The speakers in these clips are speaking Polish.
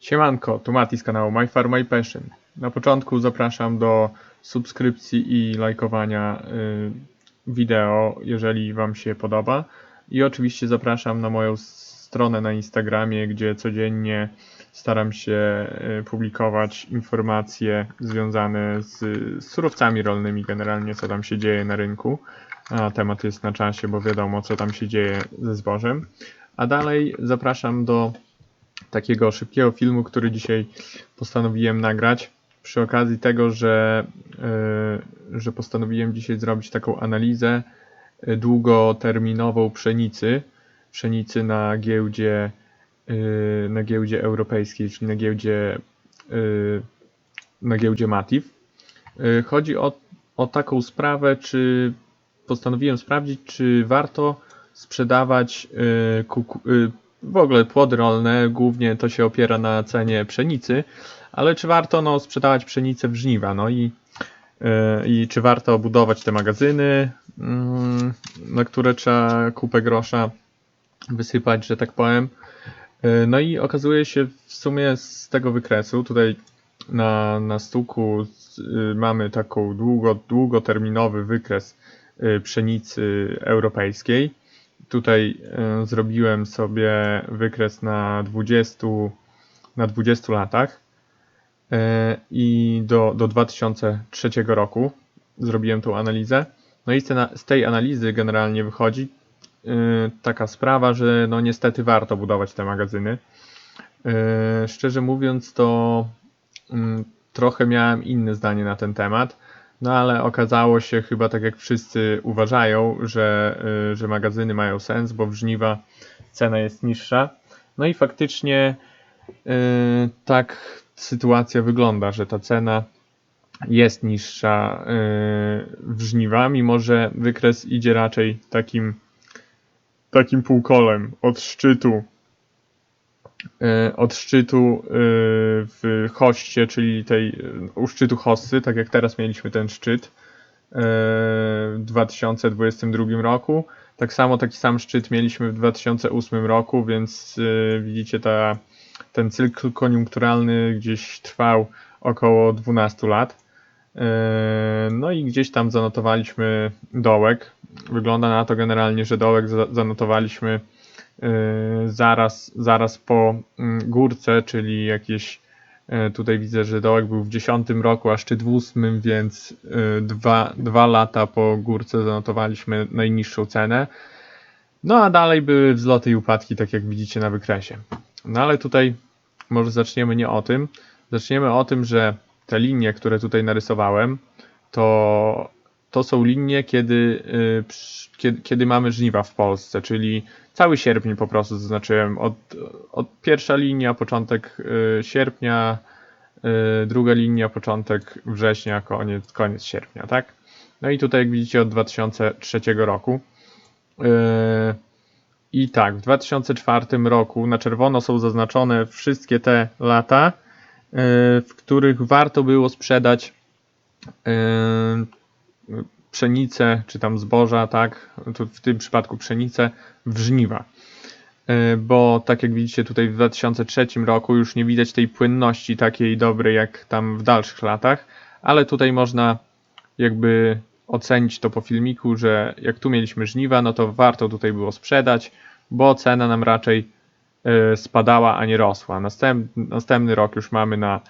Siemanko, tu Mati z kanału My Farm My Passion. Na początku zapraszam do subskrypcji i lajkowania y, wideo, jeżeli Wam się podoba. I oczywiście zapraszam na moją stronę na Instagramie, gdzie codziennie staram się y, publikować informacje związane z, z surowcami rolnymi, generalnie co tam się dzieje na rynku. A temat jest na czasie, bo wiadomo co tam się dzieje ze zbożem. A dalej zapraszam do takiego szybkiego filmu, który dzisiaj postanowiłem nagrać. Przy okazji tego, że, yy, że postanowiłem dzisiaj zrobić taką analizę yy, długoterminową pszenicy, pszenicy na giełdzie, yy, na giełdzie europejskiej, czyli na giełdzie, na giełdzie Matif. Chodzi o, o taką sprawę, czy postanowiłem sprawdzić, czy warto sprzedawać w ogóle płody rolne, głównie to się opiera na cenie pszenicy, ale czy warto no, sprzedawać pszenicę w żniwa? No i, yy, i czy warto budować te magazyny, yy, na które trzeba kupę grosza wysypać, że tak powiem. Yy, no i okazuje się w sumie z tego wykresu, tutaj na, na stuku yy, mamy taką długo, długoterminowy wykres yy, pszenicy europejskiej tutaj y, zrobiłem sobie wykres na 20, na 20 latach y, i do, do 2003 roku zrobiłem tą analizę. No i z tej analizy generalnie wychodzi y, taka sprawa, że no niestety warto budować te magazyny. Szczerze mówiąc, to mm, trochę miałem inne zdanie na ten temat no ale okazało się chyba tak jak wszyscy uważają, że, y, że magazyny mają sens, bo w żniwa cena jest niższa. No i faktycznie yy, tak sytuacja wygląda, że ta cena jest niższa yy, w żniwa, mimo że wykres idzie raczej takim, takim półkolem od szczytu od szczytu e, w hoście, czyli tej, e, u szczytu hossy, tak jak teraz mieliśmy ten szczyt w 2022 roku. Tak samo taki sam szczyt mieliśmy w 2008 roku, więc widzicie ta, ten cykl koniunkturalny gdzieś trwał około 12 lat. No i gdzieś tam zanotowaliśmy dołek. Wygląda na to generalnie, że dołek zanotowaliśmy zaraz, zaraz po mm, górce, czyli jakieś y, tutaj widzę, że dołek był w 10 roku, a szczyt w 8, więc y, dwa, dwa lata po górce zanotowaliśmy najniższą cenę. No a dalej były wzloty i upadki, tak jak widzicie na wykresie. No ale tutaj może zaczniemy nie o tym. Zaczniemy o tym, że te linie, które tutaj narysowałem, to, to są linie, kiedy, kiedy, kiedy mamy żniwa w Polsce, czyli cały sierpień po prostu zaznaczyłem. Od, od pierwsza linia, początek y, sierpnia, y, druga linia, początek września, koniec, koniec sierpnia, tak? No i tutaj jak widzicie od 2003 roku. Y, I tak, w 2004 roku na czerwono są zaznaczone wszystkie te lata, w których warto było sprzedać pszenicę, czy tam zboża, tak, tu w tym przypadku pszenicę w żniwa. E, bo tak jak widzicie tutaj w 2003 roku już nie widać tej płynności takiej dobrej jak tam w dalszych latach, ale tutaj można jakby ocenić to po filmiku, że jak tu mieliśmy żniwa, no to warto tutaj było sprzedać, bo cena nam raczej e, spadała, a nie rosła. Następny, następny rok już mamy na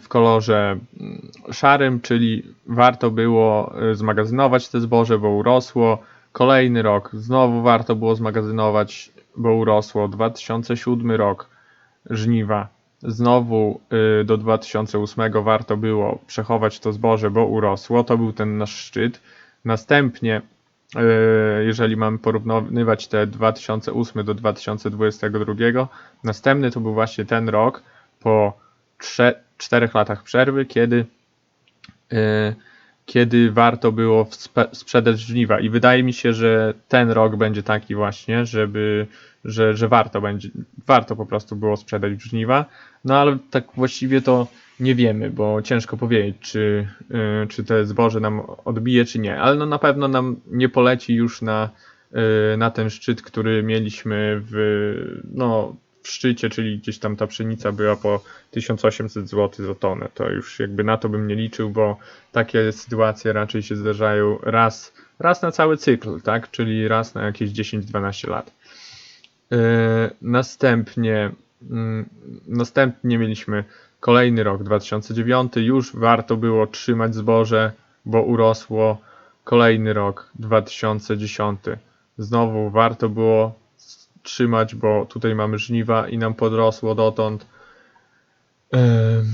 w kolorze mm, szarym, czyli warto było e, zmagazynować te zboże, bo urosło. Kolejny rok znowu warto było zmagazynować, bo urosło. 2007 rok żniwa. Znowu e, do 2008 warto było przechować to zboże, bo urosło. To był ten nasz szczyt. Następnie, jeżeli mamy porównywać te 2008 do 2022, następny to był właśnie ten rok po czterech latach przerwy, kiedy, e, kiedy warto było sprzedać żniwa. I wydaje mi się, że ten rok będzie taki właśnie, żeby, że, że warto będzie, warto po prostu było sprzedać żniwa. No ale tak właściwie to nie wiemy, bo ciężko powiedzieć, czy, e, czy te zboże nam odbije, czy nie. Ale no na pewno nam nie poleci już na, e, na ten szczyt, który mieliśmy w, no, w szczycie, czyli gdzieś tam ta pszenica była po 1800 zł za tonę. To już jakby na to bym nie liczył, bo takie sytuacje raczej się zdarzają raz, raz na cały cykl, tak? Czyli raz na jakieś 10-12 lat. Yy, następnie, mm, następnie mieliśmy kolejny rok, 2009. Już warto było trzymać zboże, bo urosło. Kolejny rok, 2010. Znowu warto było trzymać, bo tutaj mamy żniwa i nam podrosło dotąd. Em,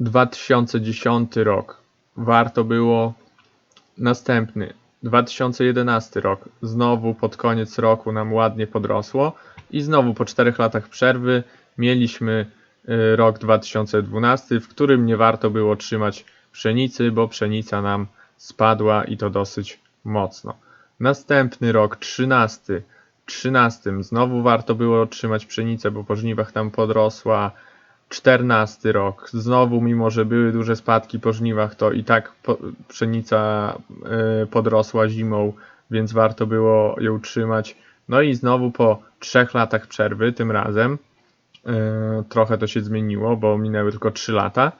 2010 rok. Warto było następny. 2011 rok. Znowu pod koniec roku nam ładnie podrosło i znowu po 4 latach przerwy mieliśmy rok 2012, w którym nie warto było trzymać pszenicy, bo pszenica nam spadła i to dosyć mocno. Następny rok 13. 13 znowu warto było trzymać pszenicę, bo po żniwach tam podrosła. 14 rok. Znowu, mimo że były duże spadki po żniwach, to i tak pszenica y, podrosła zimą, więc warto było ją trzymać. No i znowu po trzech latach przerwy, tym razem, y, trochę to się zmieniło, bo minęły tylko 3 lata.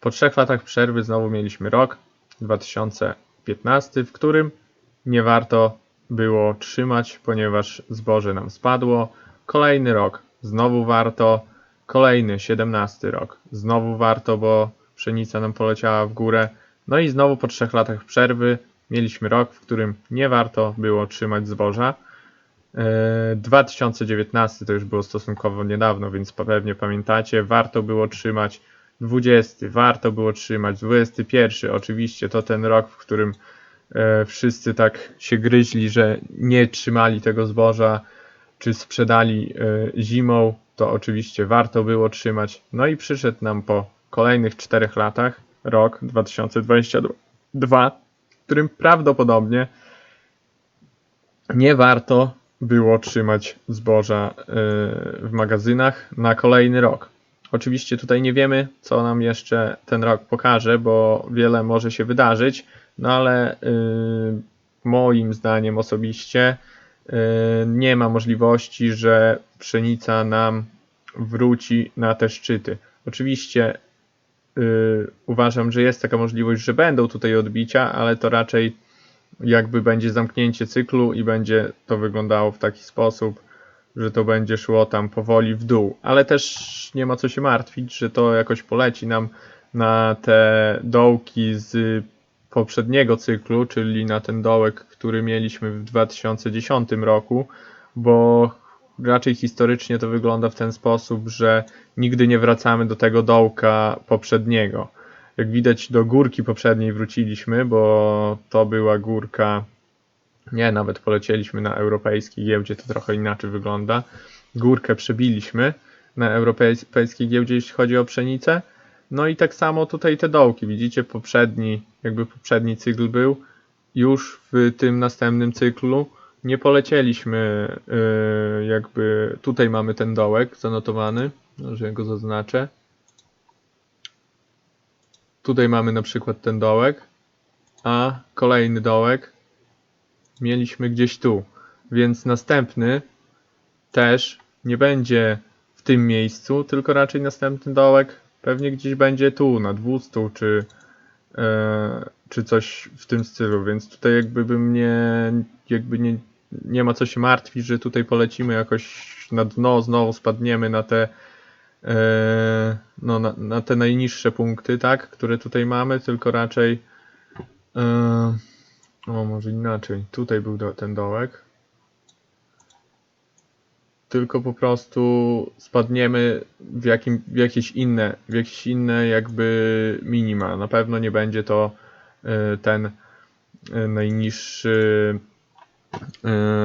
Po trzech latach przerwy znowu mieliśmy rok 2015, w którym nie warto było trzymać, ponieważ zboże nam spadło. Kolejny rok znowu warto. Kolejny, 17 rok. Znowu warto, bo pszenica nam poleciała w górę. No i znowu po trzech latach przerwy mieliśmy rok, w którym nie warto było trzymać zboża. Yy, 2019 to już było stosunkowo niedawno, więc pewnie pamiętacie. Warto było trzymać 20, warto było trzymać 21. Oczywiście to ten rok, w którym e, wszyscy tak się gryźli, że nie trzymali tego zboża, czy sprzedali e, zimą to oczywiście warto było trzymać. No i przyszedł nam po kolejnych czterech latach rok 2022, w którym prawdopodobnie nie warto było trzymać zboża yy, w magazynach na kolejny rok. Oczywiście tutaj nie wiemy, co nam jeszcze ten rok pokaże, bo wiele może się wydarzyć, no ale yy, moim zdaniem osobiście yy, nie ma możliwości, że pszenica nam wróci na te szczyty. Oczywiście uważam, że jest taka możliwość, że będą tutaj odbicia, ale to raczej jakby będzie zamknięcie cyklu i będzie to wyglądało w taki sposób, że to będzie szło tam powoli w dół. Ale też nie ma co się martwić, że to jakoś poleci nam na te dołki z poprzedniego cyklu, czyli na ten dołek, który mieliśmy w 2010 roku, bo raczej historycznie to wygląda w ten sposób, że nigdy nie wracamy do tego dołka poprzedniego. Jak widać, do górki poprzedniej wróciliśmy, bo to była górka. Nie, nawet polecieliśmy na europejskiej giełdzie, to trochę inaczej wygląda. Górkę przebiliśmy na europejskiej giełdzie, jeśli chodzi o pszenicę. No i tak samo tutaj te dołki, widzicie, poprzedni, jakby poprzedni cykl był, już w tym następnym cyklu nie polecieliśmy, yy, jakby tutaj mamy ten dołek zanotowany, że go zaznaczę. Tutaj mamy na przykład ten dołek, a kolejny dołek mieliśmy gdzieś tu, więc następny też nie będzie w tym miejscu, tylko raczej następny dołek pewnie gdzieś będzie tu, na 200 czy, yy, czy coś w tym stylu, więc tutaj jakby bym nie, jakby nie, nie ma co się martwić, że tutaj polecimy jakoś na dno, znowu spadniemy na te e, no, na, na te najniższe punkty, tak, które tutaj mamy, tylko raczej e, o, może inaczej, tutaj był do, ten dołek tylko po prostu spadniemy w, jakim, w jakieś inne, w jakieś inne jakby minima. Na pewno nie będzie to e, ten najniższy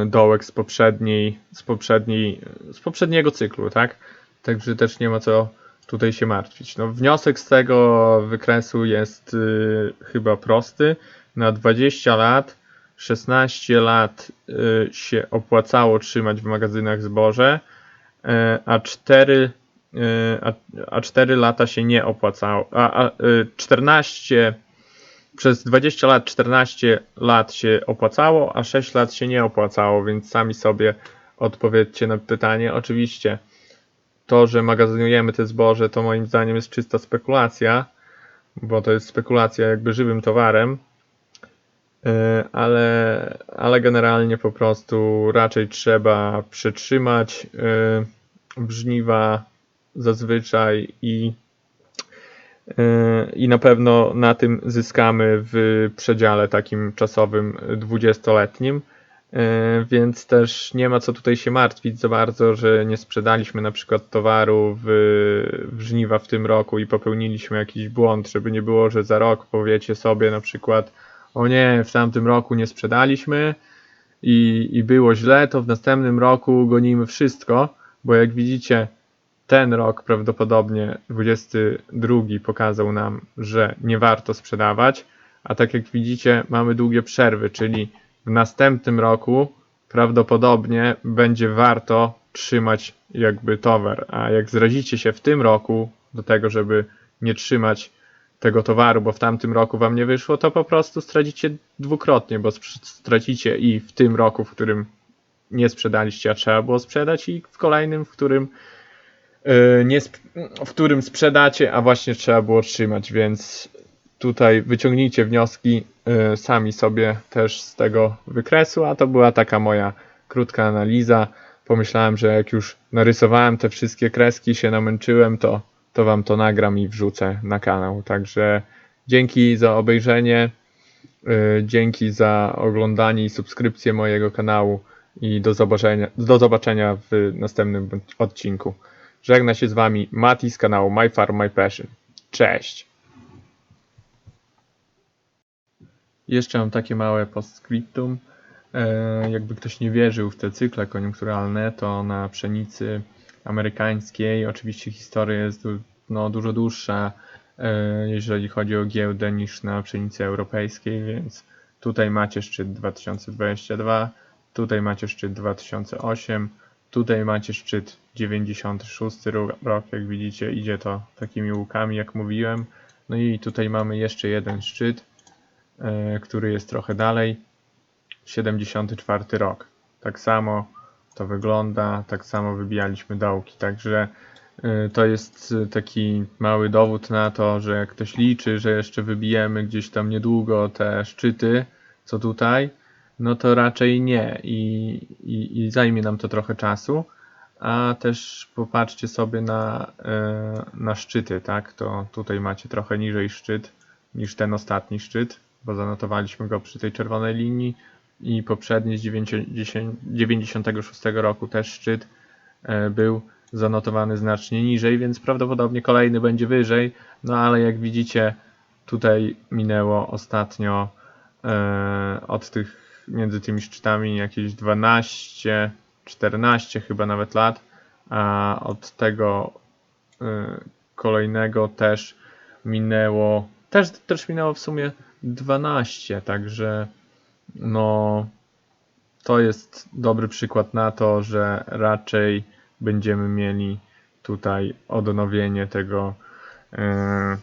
dołek z poprzedniej, z poprzedniej, z poprzedniego cyklu, tak? Także też nie ma co tutaj się martwić. No, wniosek z tego wykresu jest y, chyba prosty. Na 20 lat, 16 lat y, się opłacało trzymać w magazynach zboże, y, a 4 y, a, a 4 lata się nie opłacało. A, a 14 przez 20 lat, 14 lat się opłacało, a 6 lat się nie opłacało, więc sami sobie odpowiedzcie na pytanie. Oczywiście to, że magazynujemy te zboże, to moim zdaniem jest czysta spekulacja, bo to jest spekulacja jakby żywym towarem, Yy, ale, ale generalnie po prostu raczej trzeba przetrzymać yy, żniwa zazwyczaj i Yy, i na pewno na tym zyskamy w przedziale takim czasowym 20-letnim. Yy, Więc też nie ma co tutaj się martwić za bardzo, że nie sprzedaliśmy na przykład towaru w, w żniwa w tym roku i popełniliśmy jakiś błąd, żeby nie było, że za rok powiecie sobie na przykład o nie, w tamtym roku nie sprzedaliśmy i, i było źle, to w następnym roku gonimy wszystko, bo jak widzicie, ten rok prawdopodobnie 22 pokazał nam, że nie warto sprzedawać, a tak jak widzicie, mamy długie przerwy, czyli w następnym roku prawdopodobnie będzie warto trzymać jakby towar, a jak zrazicie się w tym roku do tego, żeby nie trzymać tego towaru, bo w tamtym roku wam nie wyszło, to po prostu stracicie dwukrotnie, bo stracicie i w tym roku, w którym nie sprzedaliście, a trzeba było sprzedać, i w kolejnym, w którym yy, nie w którym sprzedacie, a właśnie trzeba było trzymać, więc tutaj wyciągnijcie wnioski yy, sami sobie też z tego wykresu, a to była taka moja krótka analiza. Pomyślałem, że jak już narysowałem te wszystkie kreski, się namęczyłem, to, to wam to nagram i wrzucę na kanał. Także dzięki za obejrzenie, yy, dzięki za oglądanie i subskrypcję mojego kanału i do zobaczenia, do zobaczenia w następnym odcinku. Żegna się z Wami Mati z kanału My Farm My Passion. Cześć! Jeszcze mam takie małe postscriptum. E, jakby ktoś nie wierzył w te cykle koniunkturalne, to na pszenicy amerykańskiej oczywiście historia jest no, dużo dłuższa, e, jeżeli chodzi o giełdę, niż na pszenicy europejskiej, więc tutaj macie szczyt 2022, tutaj macie szczyt 2008, Tutaj macie szczyt 96 ro- rok, jak widzicie, idzie to takimi łukami, jak mówiłem. No i tutaj mamy jeszcze jeden szczyt, który jest trochę dalej, 74 rok. Tak samo to wygląda, tak samo wybijaliśmy dołki, także e, to jest e, taki mały dowód na to, że jak ktoś liczy, że jeszcze wybijemy gdzieś tam niedługo te szczyty, co tutaj, no to raczej nie i, i, i zajmie nam to trochę czasu. A też popatrzcie sobie na, e, na szczyty, tak? To tutaj macie trochę niżej szczyt niż ten ostatni szczyt, bo zanotowaliśmy go przy tej czerwonej linii i poprzedni z 90, 96 roku też szczyt e, był zanotowany znacznie niżej, więc prawdopodobnie kolejny będzie wyżej. No ale jak widzicie, tutaj minęło ostatnio e, od tych między tymi szczytami jakieś 12, 14 chyba nawet lat, a od tego y, kolejnego też minęło, też, też minęło w sumie 12, także no to jest dobry przykład na to, że raczej będziemy mieli tutaj odnowienie tego. y,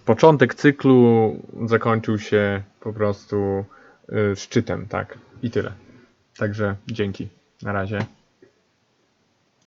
Początek cyklu zakończył się po prostu y, szczytem, tak. I tyle. Także dzięki. Na razie.